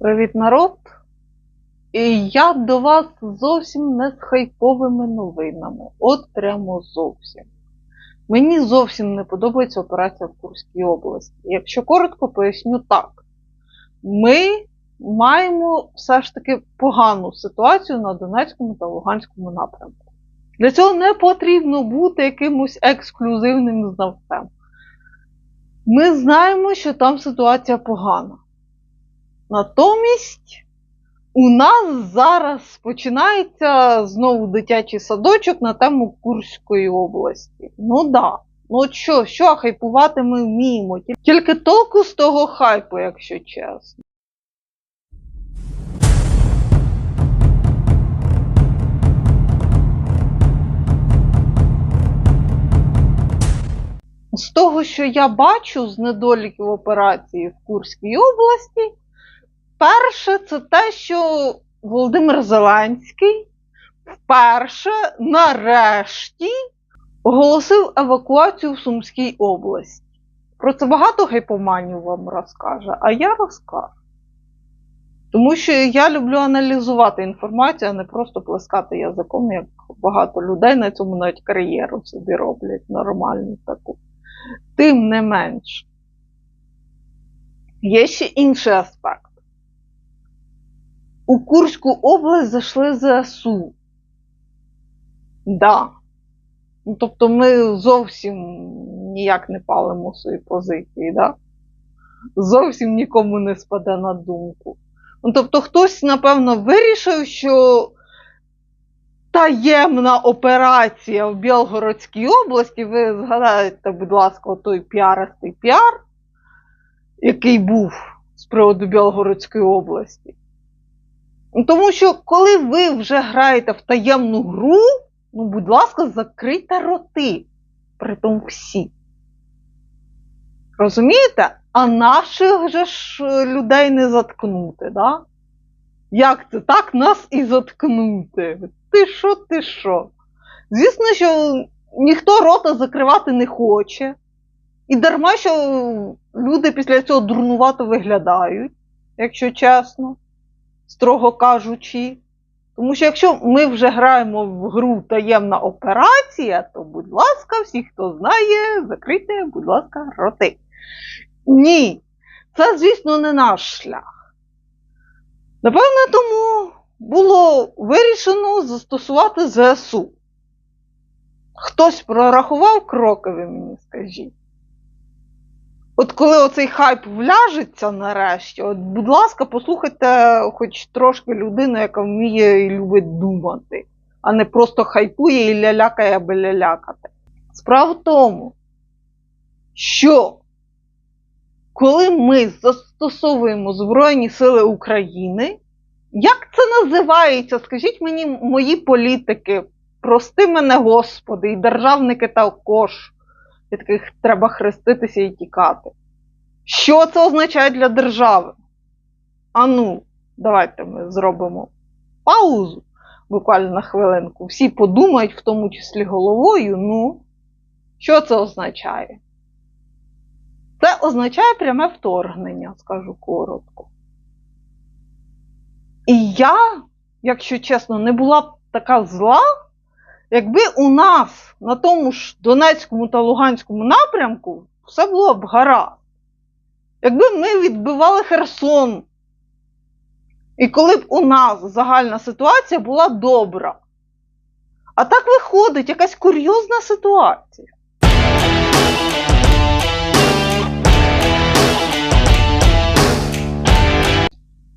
Привіт, народ! І я до вас зовсім не з хайповими новинами. От прямо зовсім. Мені зовсім не подобається операція в Курській області. Якщо коротко, поясню так. Ми маємо все ж таки погану ситуацію на Донецькому та Луганському напрямку. Для цього не потрібно бути якимось ексклюзивним знавцем. Ми знаємо, що там ситуація погана. Натомість у нас зараз починається знову дитячий садочок на тему Курської області. Ну да. Ну от що, що хайпувати ми вміємо? Тільки толку з того хайпу, якщо чесно. З того, що я бачу з недоліків операції в Курській області, перше це те, що Володимир Зеленський вперше нарешті оголосив евакуацію в Сумській області. Про це багато гайпоманів вам розкаже, а я розкажу. Тому що я люблю аналізувати інформацію, а не просто плескати язиком, як багато людей на цьому навіть кар'єру собі роблять нормальну таку. Тим не менш, є ще інший аспект. У Курську область зайшли ЗСУ. Да. Ну, тобто ми зовсім ніяк не палимо свої позиції, да? зовсім нікому не спаде на думку. Ну, тобто хтось, напевно, вирішив, що таємна операція в Білгородській області, ви згадаєте, будь ласка, той піаристий піар, який був з приводу Білгородської області. Тому що, коли ви вже граєте в таємну гру, ну, будь ласка, закрийте роти, притом всі. Розумієте? А наших же ж людей не заткнути, да? Як це так нас і заткнути? Ти що, ти що? Звісно, що ніхто рота закривати не хоче. І дарма, що люди після цього дурнувато виглядають, якщо чесно, строго кажучи. Тому що якщо ми вже граємо в гру таємна операція, то, будь ласка, всі, хто знає, закрийте, будь ласка, роти. Ні, це, звісно, не наш шлях. Напевне, тому було вирішено застосувати ЗСУ. Хтось прорахував кроки, ви мені скажіть. От коли оцей хайп вляжеться нарешті, от, будь ласка, послухайте хоч трошки людину, яка вміє і любить думати, а не просто хайпує і лялякає, аби лялякати. Справа в тому, що коли ми застосовуємо Збройні Сили України, як це називається? Скажіть мені, мої політики, прости мене, Господи, і державники також, від яких треба хреститися і тікати. Що це означає для держави? Ану, давайте ми зробимо паузу буквально на хвилинку. Всі подумають, в тому числі головою, ну, що це означає? Це означає пряме вторгнення, скажу коротко. І я, якщо чесно, не була б така зла, якби у нас на тому ж Донецькому та Луганському напрямку все було б гаразд. Якби ми відбивали Херсон, і коли б у нас загальна ситуація була добра. А так виходить якась курйозна ситуація.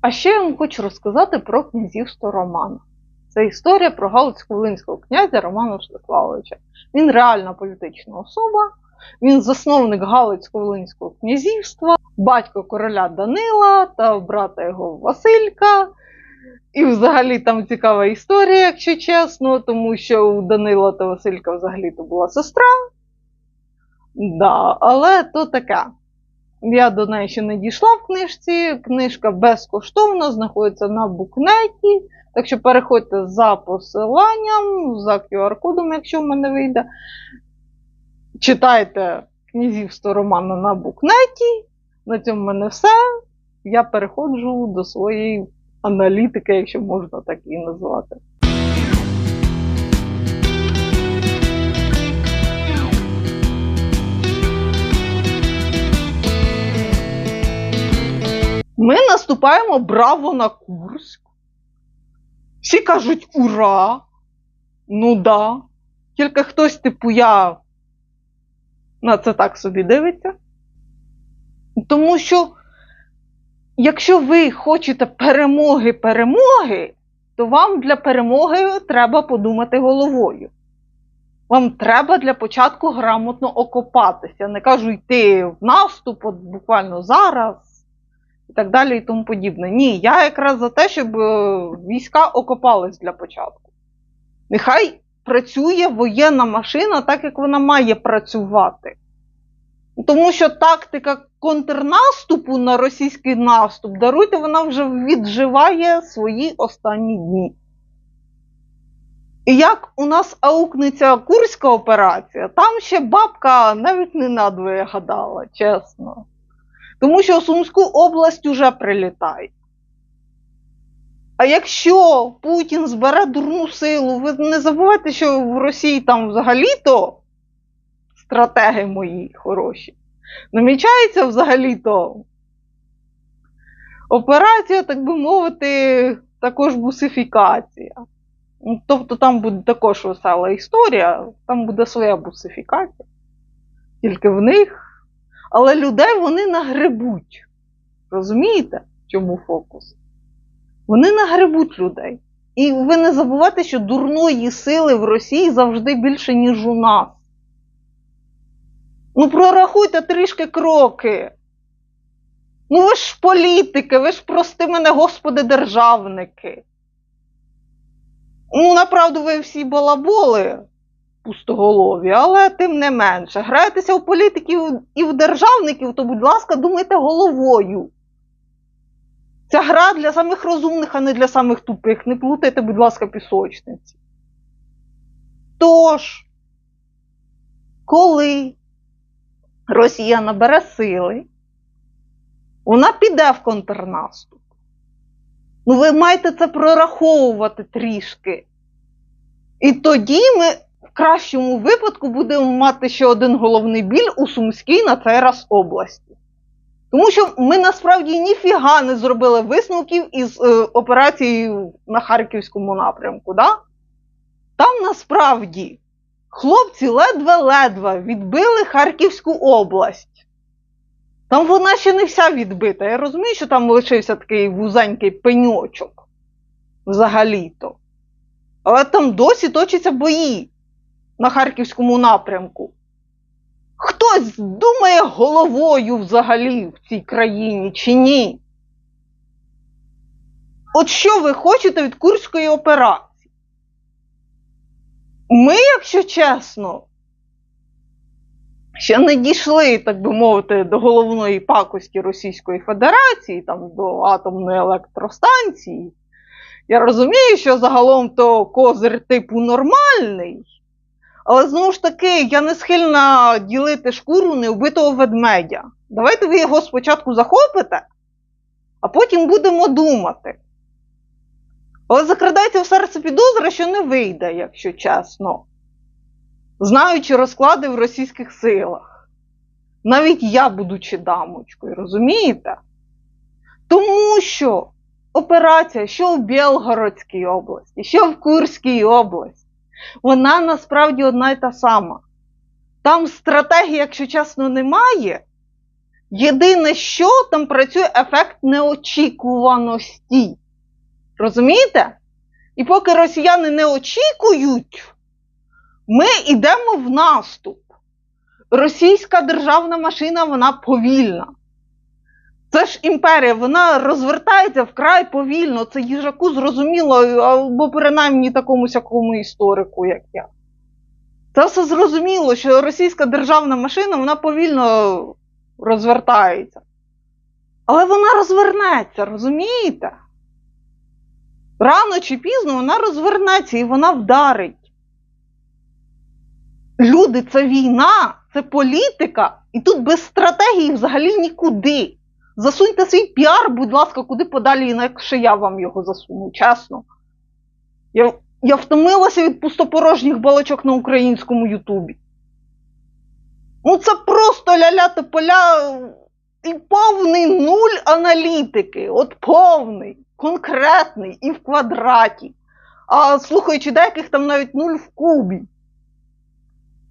А ще я вам хочу розказати про князівство Романа. Це історія про Галицько-Волинського князя Романа Мстиславовича. Він реальна політична особа, він засновник Галицько-Волинського князівства, батько короля Данила та брата його Василька. І взагалі там цікава історія, якщо чесно, тому що у Данила та Василька взагалі то була сестра. Да, але то таке. Я до неї ще не дійшла в книжці. Книжка безкоштовно знаходиться на букнеті. Так що переходьте за посиланням, за QR-кодом, якщо в мене вийде. Читайте князівство Романа на букнеті. На цьому в мене все. я переходжу до своєї аналітики, якщо можна так її назвати. Ми наступаємо браво на Курськ. Всі кажуть ура! Ну да. Тільки хтось, типу, я на це так собі дивиться. Тому що, якщо ви хочете перемоги перемоги, то вам для перемоги треба подумати головою. Вам треба для початку грамотно окопатися. Не кажу йти в наступ, от буквально зараз, і так далі, і тому подібне. Ні, я якраз за те, щоб е, війська окопались для початку. Нехай працює воєнна машина так, як вона має працювати. Тому що тактика контрнаступу на російський наступ, даруйте, вона вже відживає свої останні дні. І як у нас аукнеться Курська операція, там ще бабка навіть не надвоє гадала, чесно. Тому що у Сумську область уже прилітає. А якщо Путін збере дурну силу, ви не забувайте, що в Росії там взагалі-то стратеги мої хороші. Намічається взагалі-то операція, так би мовити, також бусифікація. Ну, Тобто там буде також весела історія, там буде своя бусифікація. Тільки в них. Але людей вони нагребуть. Розумієте, в чому фокус? Вони нагребуть людей. І ви не забувайте, що дурної сили в Росії завжди більше, ніж у нас. Ну, прорахуйте трішки кроки. Ну, ви ж політики, ви ж прости мене, господи, державники. Ну, направду, ви всі балаболи пустоголові, але тим не менше. Граєтеся у політиків і в державників, то, будь ласка, думайте головою. Ця гра для самих розумних, а не для самих тупих. Не плутайте, будь ласка, пісочниці. Тож, коли Росія набере сили, вона піде в контрнаступ. Ну, ви маєте це прораховувати трішки. І тоді ми в кращому випадку будемо мати ще один головний біль у Сумській на цей раз області. Тому що ми насправді ніфіга не зробили висновків із е, операції на Харківському напрямку. Да? Там насправді хлопці ледве-ледве відбили Харківську область. Там вона ще не вся відбита. Я розумію, що там лишився такий вузенький пеньочок взагалі-то. Але там досі точаться бої на Харківському напрямку. Хтось думає головою взагалі в цій країні чи ні? От що ви хочете від Курської операції? Ми, якщо чесно, ще не дійшли, так би мовити, до головної пакості Російської Федерації, там до атомної електростанції. Я розумію, що загалом то козир типу нормальний. Але знову ж таки, я не схильна ділити шкуру невбитого ведмедя. Давайте ви його спочатку захопите, а потім будемо думати. Але закрадається в серце підозра, що не вийде, якщо чесно. Знаючи розклади в російських силах. Навіть я, будучи дамочкою, розумієте? Тому що операція, що в Білгородській області, що в Курській області, вона насправді одна й та сама. Там стратегії, якщо чесно, немає. Єдине, що там працює ефект неочікуваності. Розумієте? І поки росіяни не очікують, ми йдемо в наступ. Російська державна машина, вона повільна. Це ж імперія, вона розвертається вкрай повільно. Це їжаку зрозуміло, або принаймні такому сякому історику, як я. Це все зрозуміло, що російська державна машина вона повільно розвертається. Але вона розвернеться, розумієте? Рано чи пізно вона розвернеться і вона вдарить. Люди, це війна, це політика, і тут без стратегії взагалі нікуди. Засуньте свій піар, будь ласка, куди подалі, інакше я вам його засуну, чесно. Я, я втомилася від пустопорожніх балачок на українському Ютубі. Ну, це просто ля-ля та поля і повний нуль аналітики. От повний, конкретний і в квадраті. А слухаючи деяких там навіть нуль в кубі.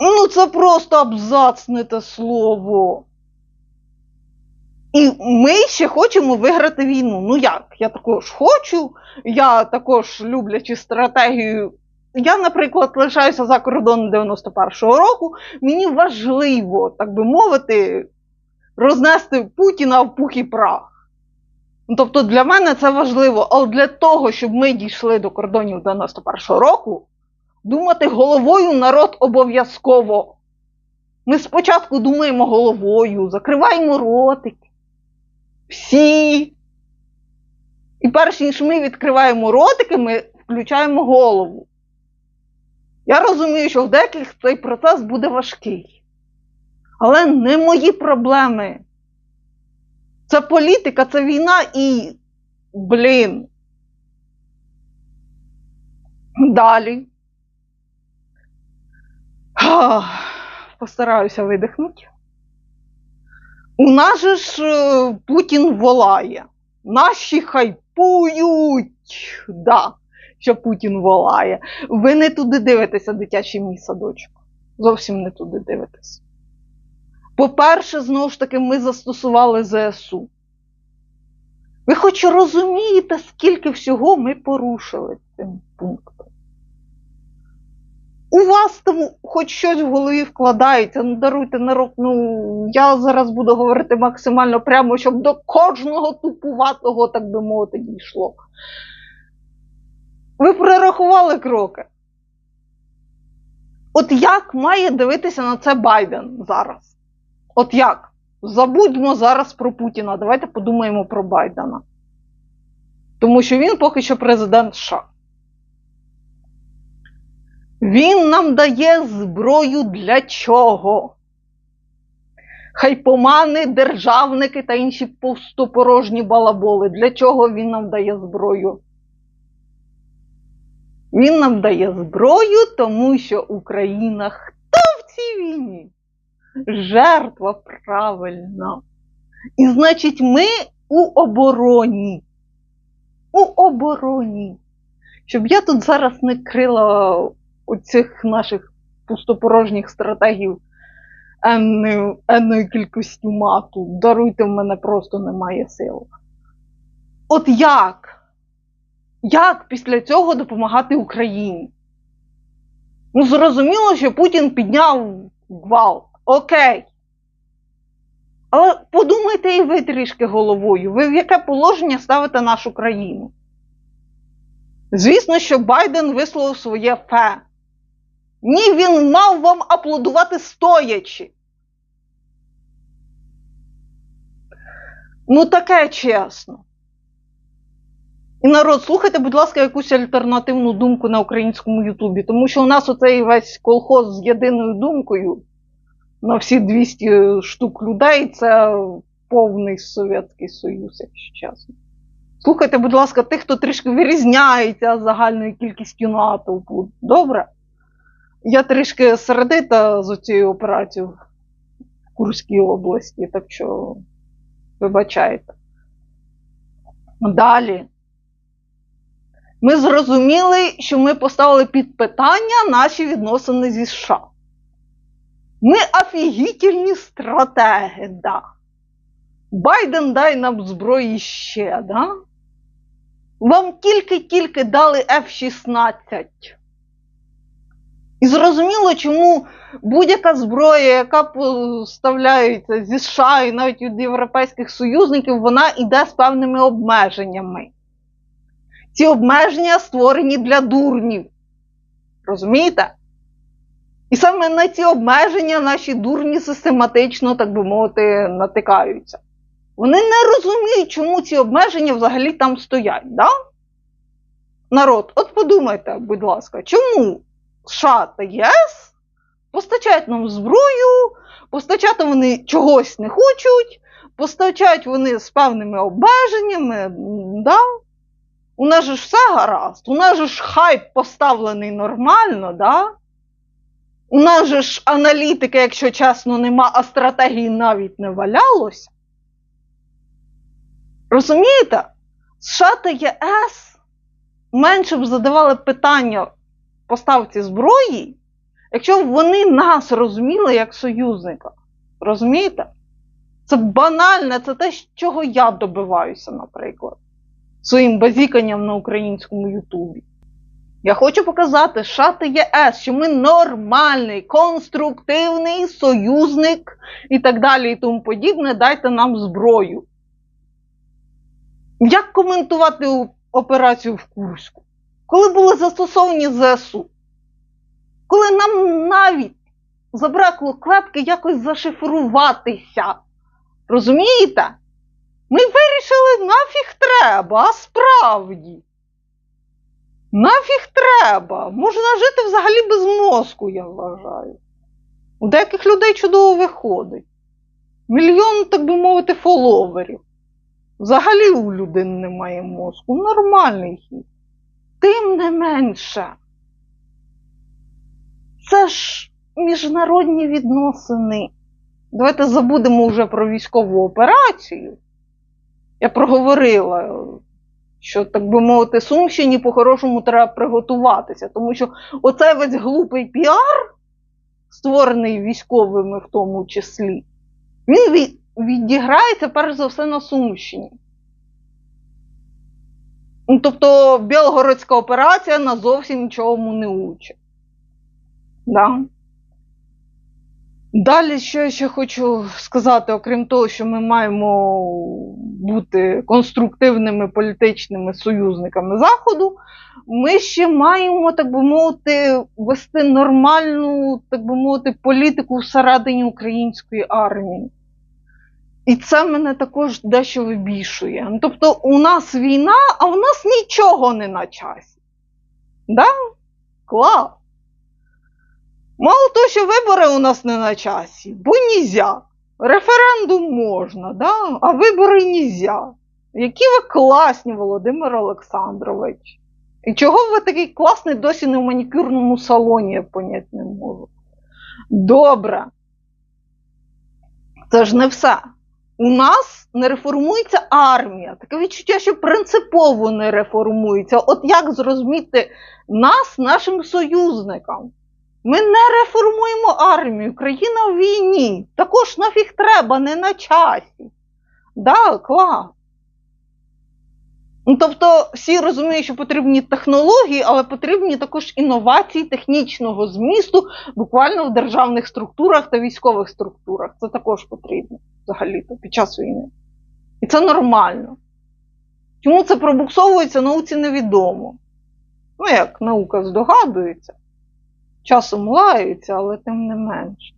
Ну, це просто абзацне те слово. І ми ще хочемо виграти війну. Ну як? Я також хочу, я також люблячи стратегію. Я, наприклад, лишаюся за кордоном 91-го року. Мені важливо, так би мовити, рознести Путіна в пух і прах. Ну, Тобто для мене це важливо, але для того, щоб ми дійшли до кордонів 91-го року, думати головою народ обов'язково. Ми спочатку думаємо головою, закриваємо ротики. Всі. І перш ніж ми відкриваємо ротики, ми включаємо голову. Я розумію, що в деяких цей процес буде важкий. Але не мої проблеми. Це політика, це війна і. Блін. Далі. Постараюся видихнути. У нас же ж е, Путін волає. Наші хайпують. Да, що Путін волає. Ви не туди дивитеся, дитячий мій садочок. Зовсім не туди дивитесь. По-перше, знову ж таки, ми застосували ЗСУ. Ви хоч розумієте, скільки всього ми порушили цим пунктом? У вас там хоч щось в голові вкладається, ну даруйте народ, ну я зараз буду говорити максимально прямо, щоб до кожного тупуватого, так би мовити, дійшло. Ви прорахували кроки. От як має дивитися на це Байден зараз? От як? Забудьмо зараз про Путіна. Давайте подумаємо про Байдена. Тому що він поки що президент США. Він нам дає зброю для чого? Хайпомани, державники та інші пустопорожні балаболи. Для чого він нам дає зброю? Він нам дає зброю, тому що Україна хто в цій війні? Жертва правильно. І значить, ми у обороні. У обороні. Щоб я тут зараз не крила оцих наших пустопорожніх стратегів енною, енною кількістю мату. Даруйте, в мене просто немає сил. От як? Як після цього допомагати Україні? Ну, зрозуміло, що Путін підняв гвалт. Окей. Але подумайте і ви трішки головою, ви в яке положення ставите нашу країну? Звісно, що Байден висловив своє фе. Ні, він мав вам аплодувати стоячи. Ну, таке чесно. І народ, слухайте, будь ласка, якусь альтернативну думку на українському Ютубі, тому що у нас оцей весь колхоз з єдиною думкою на всі 200 штук людей це повний Совєтський Союз, якщо чесно. Слухайте, будь ласка, тих, хто трішки вирізняється загальною кількістю натовпу. Добре? Я трішки сердита з цією операцією в Курській області, так що вибачайте. Далі. Ми зрозуміли, що ми поставили під питання наші відносини зі США. Ми офігітельні стратеги, да. Байден дай нам зброї ще, да? Вам тільки-тільки дали F-16. І зрозуміло, чому будь-яка зброя, яка поставляється зі США і навіть від європейських союзників, вона йде з певними обмеженнями. Ці обмеження створені для дурнів. Розумієте? І саме на ці обмеження наші дурні систематично, так би мовити, натикаються. Вони не розуміють, чому ці обмеження взагалі там стоять. Да? Народ, от подумайте, будь ласка, чому США та ЄС постачають нам зброю, постачати вони чогось не хочуть, постачають вони з певними обмеженнями. Да? У нас же ж все гаразд, у нас же ж хайп поставлений нормально, да? У нас же ж аналітики, якщо чесно, нема, а стратегії навіть не валялося. Розумієте? США та ЄС менше б задавали питання поставці зброї, якщо б вони нас розуміли як союзника. Розумієте? Це банальне, це те, чого я добиваюся, наприклад, своїм базіканням на українському Ютубі. Я хочу показати США та ЄС, що ми нормальний, конструктивний союзник і так далі, і тому подібне. Дайте нам зброю. Як коментувати операцію в Курську? Коли були застосовані ЗСУ? Коли нам навіть забракло клепки якось зашифруватися. Розумієте? Ми вирішили, нафіг треба, а справді. Нафіг треба. Можна жити взагалі без мозку, я вважаю. У деяких людей чудово виходить. Мільйон, так би мовити, фоловерів. Взагалі у людини немає мозку. Нормальний хід. Тим не менше. Це ж міжнародні відносини. Давайте забудемо вже про військову операцію. Я проговорила, що, так би мовити, Сумщині по-хорошому треба приготуватися, тому що оцей весь глупий піар, створений військовими в тому числі, він відіграється перш за все на Сумщині. Ну, тобто Білгородська операція нас зовсім нічому не учить. Да? Далі, що я ще хочу сказати, окрім того, що ми маємо бути конструктивними політичними союзниками Заходу, ми ще маємо, так би мовити, вести нормальну, так би мовити, політику всередині української армії. І це мене також дещо вибішує. Ну, Тобто, у нас війна, а у нас нічого не на часі. Да? Клас. Мало того, що вибори у нас не на часі, бо нізя. Референдум можна, да? а вибори нізя. Які ви класні, Володимир Олександрович. І чого ви такий класний досі не в манікюрному салоні, я понять не можу. Добре. Це ж не все. У нас не реформується армія. Таке відчуття, що принципово не реформується. От як зрозуміти нас нашим союзникам? Ми не реформуємо армію, країна в війні. Також нафіг треба, не на часі. Да, клас. Ну, тобто, всі розуміють, що потрібні технології, але потрібні також інновації технічного змісту, буквально в державних структурах та військових структурах. Це також потрібно взагалі-то під час війни. І це нормально. Чому це пробуксовується, науці невідомо. Ну, як наука здогадується часом лаються, але тим не менше.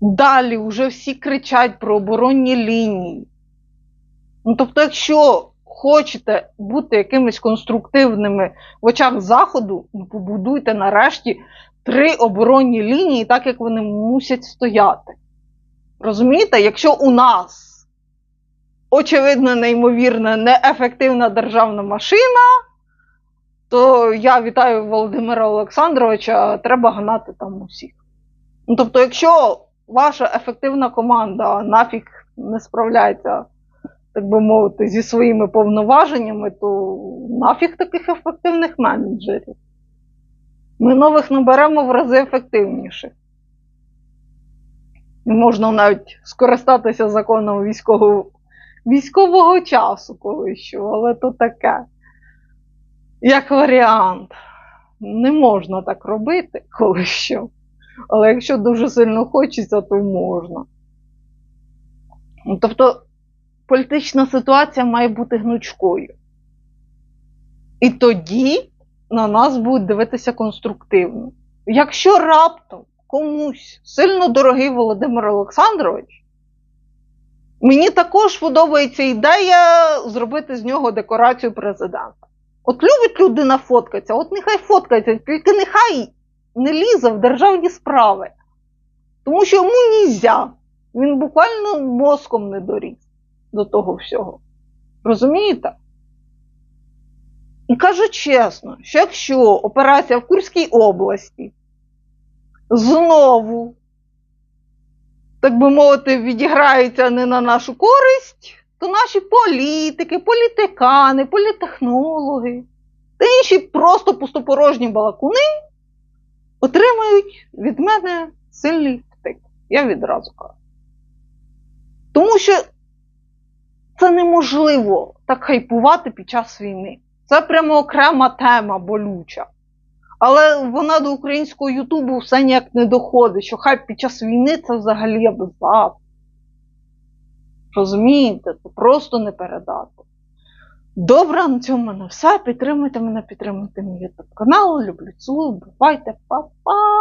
Далі вже всі кричать про оборонні лінії. Ну, тобто, якщо хочете бути якимись конструктивними в очах Заходу, ну, побудуйте нарешті три оборонні лінії, так як вони мусять стояти. Розумієте, якщо у нас очевидно, неймовірна, неефективна державна машина, то я вітаю Володимира Олександровича, треба гнати там усіх. Ну, тобто, якщо ваша ефективна команда нафіг не справляється, так би мовити, зі своїми повноваженнями, то нафіг таких ефективних менеджерів. Ми нових наберемо в рази ефективніших. І можна навіть скористатися законом військового, військового часу, коли що, але то таке. Як варіант. Не можна так робити, коли що. Але якщо дуже сильно хочеться, то можна. Ну, Тобто політична ситуація має бути гнучкою. І тоді на нас будуть дивитися конструктивно. Якщо раптом комусь сильно дорогий Володимир Олександрович, мені також подобається ідея зробити з нього декорацію президента. От любить людина фоткатися, от нехай фоткається, тільки нехай не лізе в державні справи. Тому що йому нельзя. Він буквально мозком не доріс до того всього. Розумієте? І кажу чесно, що якщо операція в Курській області знову, так би мовити, відіграється не на нашу користь, то наші політики, політикани, політехнологи та інші просто пустопорожні балакуни отримають від мене сильний втик. Я відразу кажу. Тому що це неможливо так хайпувати під час війни. Це прямо окрема тема болюча. Але вона до українського Ютубу все ніяк не доходить, що хайп під час війни це взагалі абзац. Розумієте, це просто не передати. Добре, на цьому мене все. Підтримуйте мене, підтримуйте мій YouTube канал. Люблю цілую, бувайте, па-па!